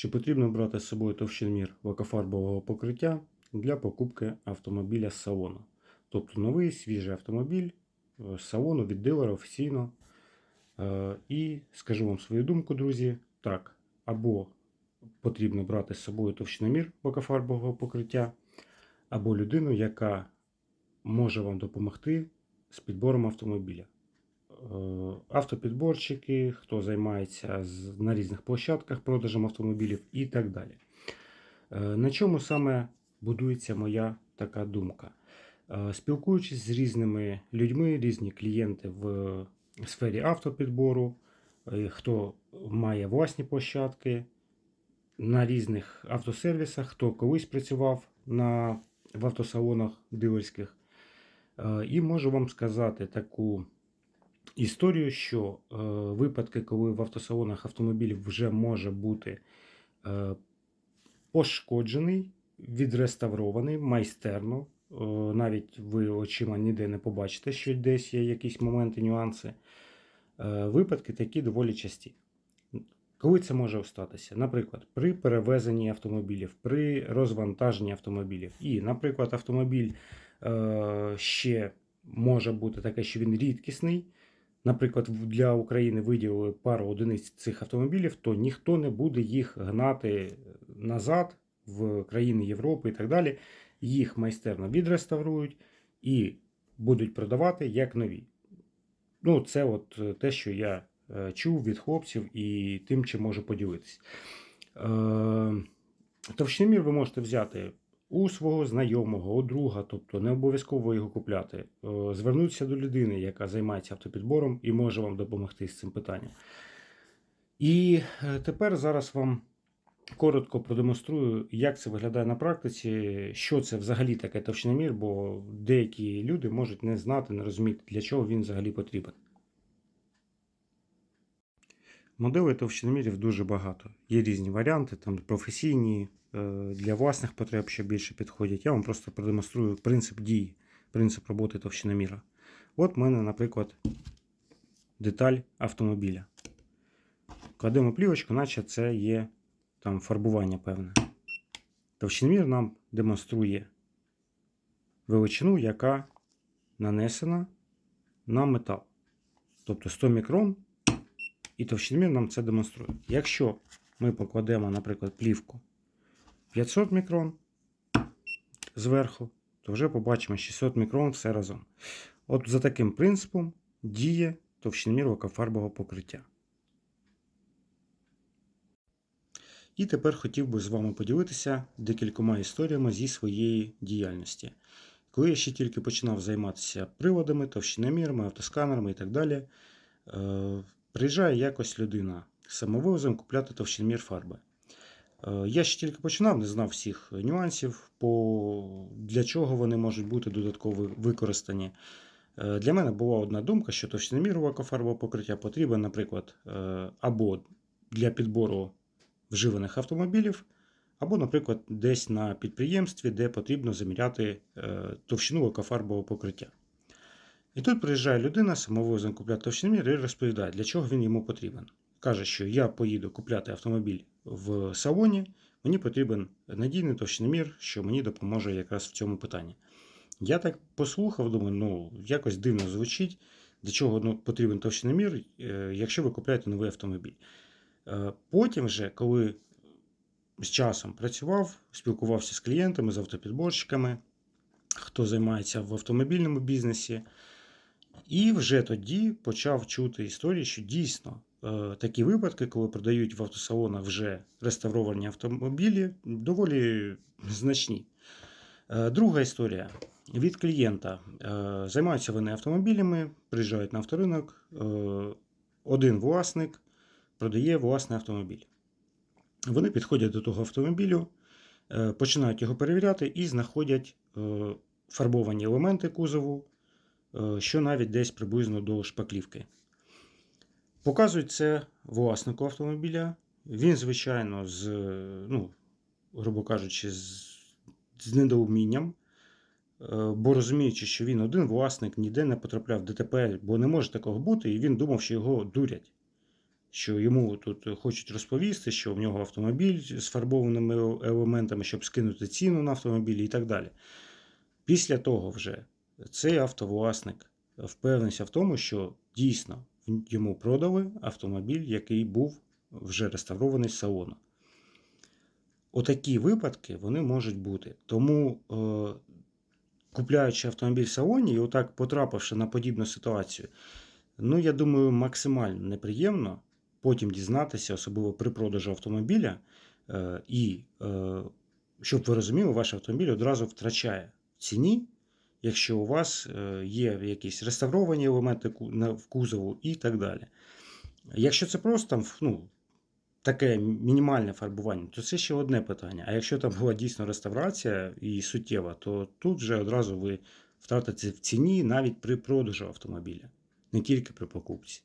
Чи потрібно брати з собою товщиномір лакофарбового покриття для покупки автомобіля з салону? Тобто новий свіжий автомобіль е, з салону від дилера офіційно. Е, І скажу вам свою думку, друзі. Так, або потрібно брати з собою товщиномір лакофарбового покриття, або людину, яка може вам допомогти з підбором автомобіля. Е, Автопідборщики, хто займається на різних площадках продажем автомобілів і так далі. Е, На чому саме будується моя така думка? Е, Спілкуючись з різними людьми, різні клієнти в сфері автопідбору, хто має власні площадки на різних автосервісах, хто колись працював на, в автосалонах дилерських. І можу вам сказати таку історію, що е, випадки, коли в автосалонах автомобілів вже може бути е, пошкоджений, відреставрований майстерно. Е, навіть ви очима ніде не побачите, що десь є якісь моменти, нюанси. Е, випадки такі доволі часті. Коли це може статися? Наприклад, при перевезенні автомобілів, при розвантаженні автомобілів. І, наприклад, автомобіль е, ще може бути таке, що він рідкісний. Наприклад, для України виділили пару одиниць цих автомобілів, то ніхто не буде їх гнати назад в країни Європи і так далі. Їх майстерно відреставрують і будуть продавати як нові. Ну, це от е, те, що я е, чув від хлопців і тим, чим можу поділитись. Е, Товщиномір ви можете взяти у свого знайомого, у друга, тобто не обов'язково його купляти. Е, Звернутися до людини, яка займається автопідбором і може вам допомогти з цим питанням. І е, тепер зараз вам коротко продемонструю, як це виглядає на практиці, що це взагалі таке товщиномір, бо деякі люди можуть не знати, не розуміти, для чого він взагалі потрібен. Моделей товщиномірів дуже багато. Є різні варіанти, там професійні, е, для власних потреб, що більше підходять. Я вам просто продемонструю принцип дії, принцип роботи товщиноміра. От в мене, наприклад, деталь автомобіля. Кладемо плівочку, наче це є там фарбування певне. Товщиномір нам демонструє величину, яка нанесена на метал. Тобто 100 мікрон, і товщиномір нам це демонструє. Якщо ми покладемо, наприклад, плівку 500 мікрон зверху, то вже побачимо 600 мікрон все разом. От за таким принципом діє товщиномір лакофарбового покриття. І тепер хотів би з вами поділитися декількома історіями зі своєї діяльності. Коли я ще тільки починав займатися приводами, товщиномірами, автосканерами і так далі, е, приїжджає якось людина самовозом купляти товщиномір фарби. Е, Я ще тільки починав, не знав всіх нюансів, по... для чого вони можуть бути додатково використані. Е, Для мене була одна думка, що товщиномір лакофарбового покриття потрібен, наприклад, е, або для підбору вживаних автомобілів, або, наприклад, десь на підприємстві, де потрібно заміряти е, товщину лакофарбового покриття. І тут приїжджає людина, самовозом купляти товщиномір і розповідає, для чого він йому потрібен. Каже, що я поїду купляти автомобіль в салоні, мені потрібен надійний товщиномір, що мені допоможе якраз в цьому питанні. Я так послухав, думаю, ну якось дивно звучить, для чого ну, потрібен товщиномір, е, якщо ви купляєте новий автомобіль. Е, Потім, вже, коли з часом працював, спілкувався з клієнтами, з автопідборщиками, хто займається в автомобільному бізнесі, і вже тоді почав чути історії, що дійсно е, такі випадки, коли продають в автосалонах вже реставровані автомобілі, доволі значні. Е, Друга історія від клієнта. Е, Займаються вони автомобілями, приїжджають на авторинок. Один власник продає власний автомобіль. Вони підходять до того автомобілю, починають його перевіряти і знаходять фарбовані елементи кузову, що навіть десь приблизно до шпаклівки. Показують це власнику автомобіля. Він, звичайно, з, е, ну, грубо кажучи, з, з недоумінням, е, бо розуміючи, що він один власник ніде не потрапляв в ДТП, бо не може такого бути, і він думав, що його дурять. що йому тут хочуть розповісти, що в нього автомобіль з фарбованими елементами, щоб скинути ціну на автомобіль і так далі. Після того вже цей автовласник впевнився в тому, що дійсно йому продали автомобіль, який був вже реставрований з салону. Отакі випадки вони можуть бути. Тому, е, купляючи автомобіль в салоні і отак потрапивши на подібну ситуацію, ну, я думаю, максимально неприємно потім дізнатися, особливо при продажу автомобіля, е, і, е, щоб ви розуміли, ваш автомобіль одразу втрачає ціні, якщо у вас е, є якісь реставровані елементи в кузову і так далі. Якщо це просто ну, таке мінімальне фарбування, то це ще одне питання. А якщо там була дійсно реставрація і суттєва, то тут вже одразу ви втратите в ціні навіть при продажу автомобіля, не тільки при покупці.